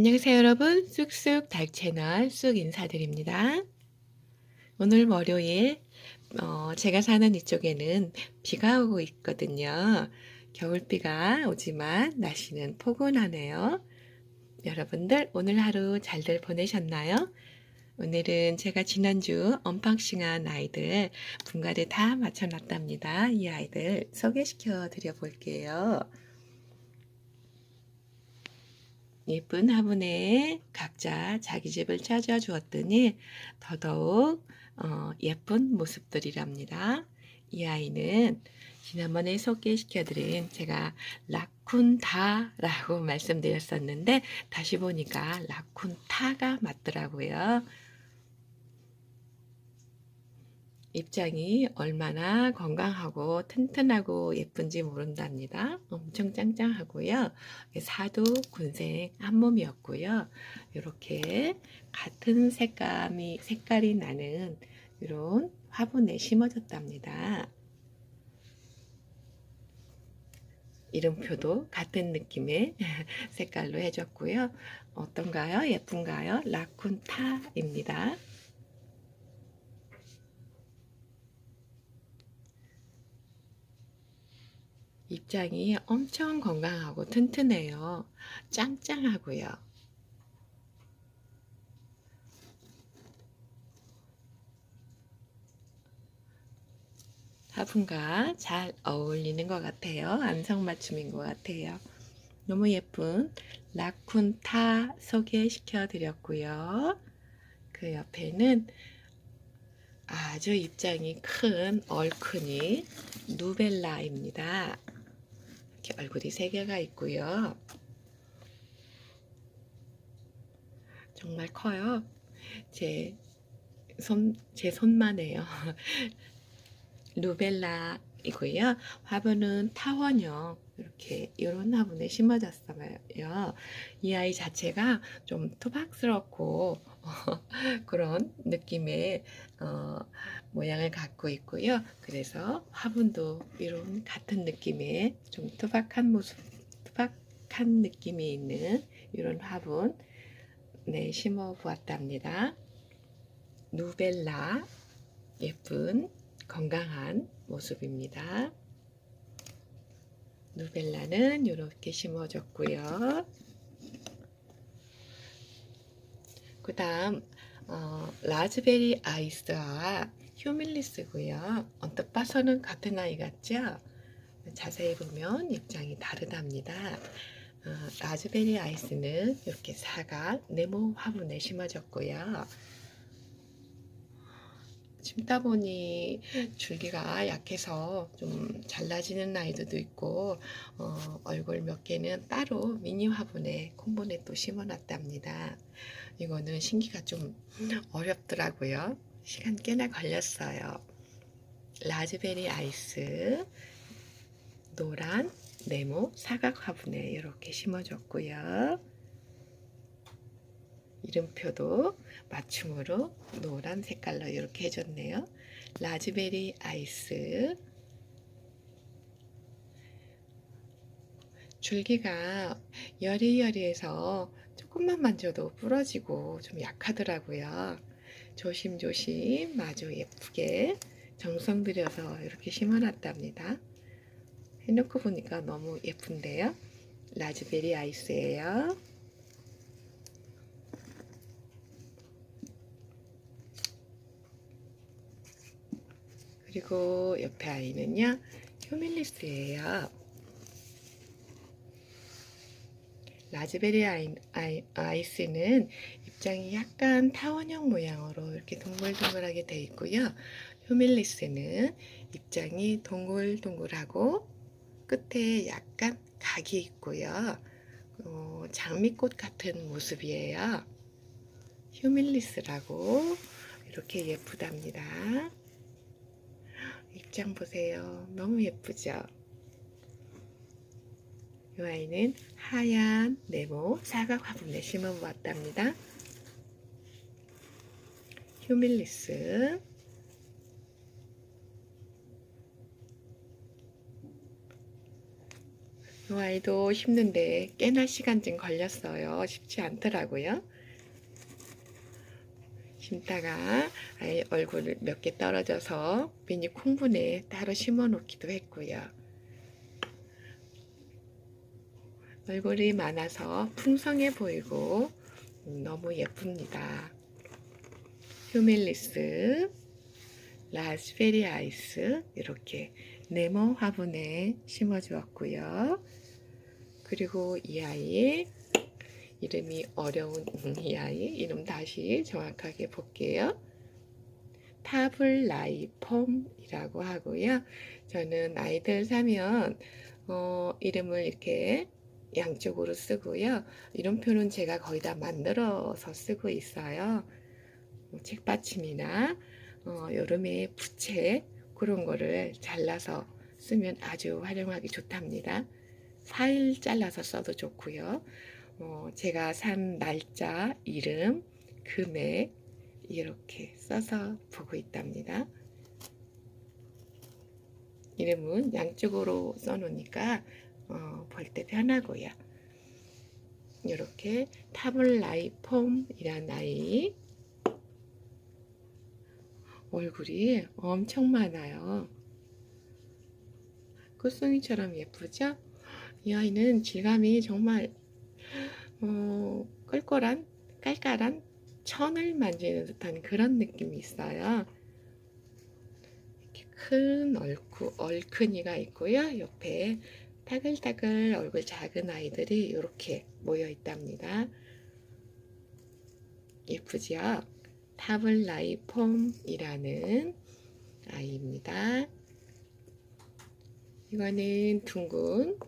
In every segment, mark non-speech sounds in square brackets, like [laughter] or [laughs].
안녕하세요 여러분 쑥쑥 달 채널 쑥 인사드립니다. 오늘 월요일 어, 제가 사는 이쪽에는 비가 오고 있거든요. 겨울비가 오지만 날씨는 포근하네요. 여러분들 오늘 하루 잘들 보내셨나요? 오늘은 제가 지난주 언박싱한 아이들 분갈이 다 맞춰놨답니다. 이 아이들 소개시켜 드려 볼게요. 예쁜 화분에 각자 자기 집을 찾아 주었더니 더더욱 어, 예쁜 모습들이랍니다. 이 아이는 지난번에 소개시켜드린 제가 라쿤다라고 [laughs] 말씀드렸었는데 다시 보니까 라쿤타가 맞더라고요. 입장이 얼마나 건강하고 튼튼하고 예쁜지 모른답니다. 엄청 짱짱하고요. 사도 군생 한 몸이었고요. 이렇게 같은 색감이 색깔이 나는 이런 화분에 심어졌답니다. 이름표도 같은 느낌의 [laughs] 색깔로 해줬고요. 어떤가요? 예쁜가요? 라쿤타입니다. 입장이 엄청 건강하고 튼튼해요. 짱짱하고요. 화분과 잘 어울리는 것 같아요. 안성맞춤인 것 같아요. 너무 예쁜 라쿤타 소개시켜 드렸고요. 그 옆에는 아주 입장이 큰 얼큰이 누벨라입니다. 이렇게 얼굴이 세 개가 있고요. 정말 커요. 제 손, 제 손만 해요. [laughs] 루벨라이고요. 화분은 타원형 이렇게 이런 화분에 심어졌어요. 이 아이 자체가 좀 투박스럽고 [laughs] 그런 느낌의 어, 모양을 갖고 있고요. 그래서 화분도 이런 같은 느낌의 좀 투박한 모습, 투박한 느낌이 있는 이런 화분 네 심어 보았답니다. 누벨라 예쁜 건강한 모습입니다. 누벨라는 이렇게 심어졌고요. 그 다음 어, 라즈베리 아이스와 휴밀리스고요. 언뜻 봐서는 같은 아이 같죠? 자세히 보면 입장이 다르답니다. 어, 라즈베리 아이스는 이렇게 사각 네모 화분에 심어졌고요. 심다 보니 줄기가 약해서 좀 잘라지는 아이들도 있고 어, 얼굴 몇 개는 따로 미니 화분에 콤보네 또 심어놨답니다. 이거는 신기가 좀 어렵더라고요. 시간 꽤나 걸렸어요. 라즈베리 아이스 노란 네모 사각 화분에 이렇게 심어줬고요. 이름표도 맞춤으로 노란 색깔로 이렇게 해줬네요. 라즈베리 아이스 줄기가 여리여리해서 조금만 만져도 부러지고 좀 약하더라고요. 조심조심 아주 예쁘게 정성 들여서 이렇게 심어놨답니다. 해놓고 보니까 너무 예쁜데요. 라즈베리 아이스예요. 그리고 옆에 아이는요, 휴밀리스예요. 라즈베리 아이, 아이, 아이스는 입장이 약간 타원형 모양으로 이렇게 동글동글하게 되어 있고요. 휴밀리스는 입장이 동글동글하고 끝에 약간 각이 있고요. 어, 장미꽃 같은 모습이에요. 휴밀리스라고 이렇게 예쁘답니다. 입장 보세요. 너무 예쁘죠? 이 아이는 하얀 네모 사각 화분에 심어 보았답니다. 휴밀리스 이 아이도 심는데 꽤나 시간 좀 걸렸어요. 쉽지 않더라고요. 심다가 아이 얼굴 몇 개 떨어져서 미니 콩분에 따로 심어 놓기도 했고요. 얼굴이 많아서 풍성해 보이고 너무 예쁩니다. 휴밀리스, 라스베리 아이스 이렇게 네모 화분에 심어 주었고요. 그리고 이 아이 이름이 어려운 이 아이 이름 다시 정확하게 볼게요. 타블라이폼이라고 하고요. 저는 아이들 사면 어, 이름을 이렇게 양쪽으로 쓰고요. 이름표는 제가 거의 다 만들어서 쓰고 있어요. 뭐 책받침이나 어, 여름에 부채 그런 거를 잘라서 쓰면 아주 활용하기 좋답니다. 파일 잘라서 써도 좋고요. 어, 제가 산 날짜, 이름, 금액 이렇게 써서 보고 있답니다. 이름은 양쪽으로 써놓으니까 어, 볼 때 편하고요. 이렇게 타블라이 폼이란 아이 얼굴이 엄청 많아요. 꽃송이처럼 예쁘죠? 이 아이는 질감이 정말 어, 껄껄한 깔깔한 천을 만지는 듯한 그런 느낌이 있어요. 이렇게 큰 얼쿠, 얼큰이가 있고요. 옆에 타글타글 얼굴 작은 아이들이 이렇게 모여 있답니다. 예쁘지요? 타블라이폼이라는 아이입니다. 이거는 둥근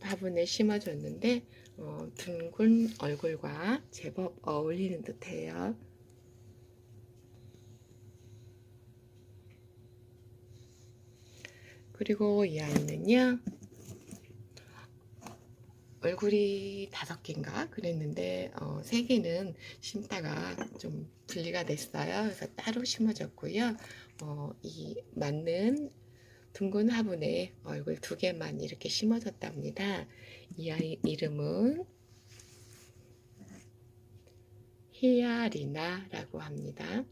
화분에 심어줬는데 어, 둥근 얼굴과 제법 어울리는 듯해요. 그리고 이 아이는요 얼굴이 다섯 개인가 그랬는데 어, 세 개는 심다가 좀 분리가 됐어요. 그래서 따로 심어졌고요. 어, 이 맞는 둥근 화분에 얼굴 두 개만 이렇게 심어졌답니다. 이 아이 이름은 히아리나라고 합니다.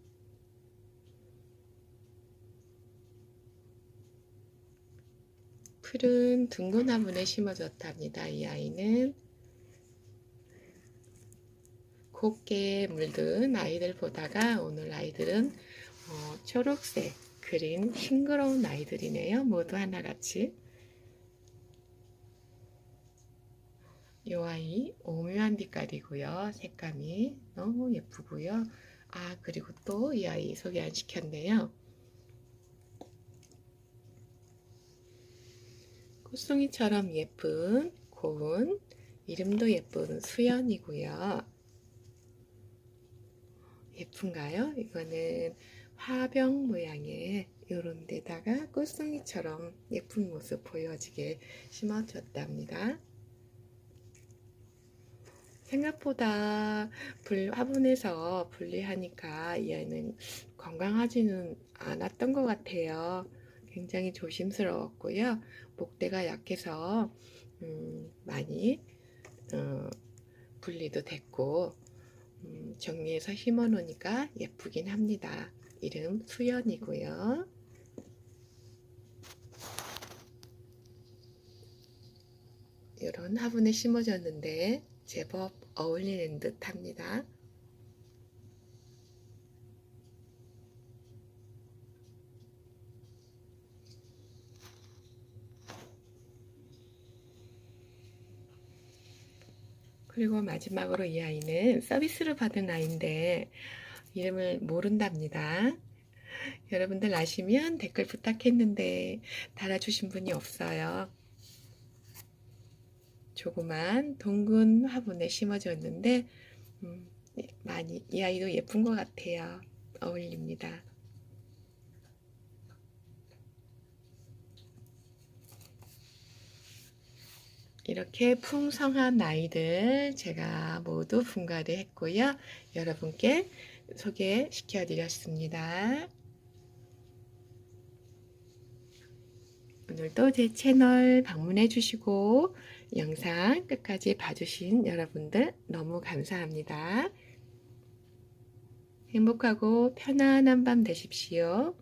풀은 둥근 화분에 심어졌답니다. 이 아이는 곱게 물든 아이들 보다가 오늘 아이들은 어, 초록색 그린 싱그러운 아이들이네요. 모두 하나같이. 이 아이 오묘한 빛깔이고요. 색감이 너무 예쁘고요. 아 그리고 또 이 아이 소개 안 시켰네요. 꽃송이처럼 예쁜 고운 이름도 예쁜 수연이고요. 예쁜가요? 이거는 화병 모양의 이런 데다가 꽃송이처럼 예쁜 모습 보여지게 심어줬답니다. 생각보다 불, 화분에서 분리하니까 이 아이는 건강하지는 않았던 것 같아요. 굉장히 조심스러웠고요. 목대가 약해서 음, 많이 어, 분리도 됐고 음, 정리해서 심어 놓으니까 예쁘긴 합니다. 이름 수연이고요. 이런 화분에 심어졌는데 제법 어울리는 듯 합니다. 그리고 마지막으로 이 아이는 서비스를 받은 아이인데 이름을 모른답니다. 여러분들 아시면 댓글 부탁했는데 달아주신 분이 없어요. 조그만 동근 화분에 심어졌는데 음, 많이 이 아이도 예쁜 것 같아요. 어울립니다. 이렇게 풍성한 아이들 제가 모두 분갈이 했고요. 여러분께 소개시켜 드렸습니다. 오늘도 제 채널 방문해 주시고 영상 끝까지 봐주신 여러분들 너무 감사합니다. 행복하고 편안한 밤 되십시오.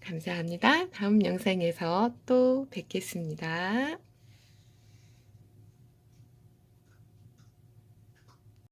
감사합니다. 다음 영상에서 또 뵙겠습니다.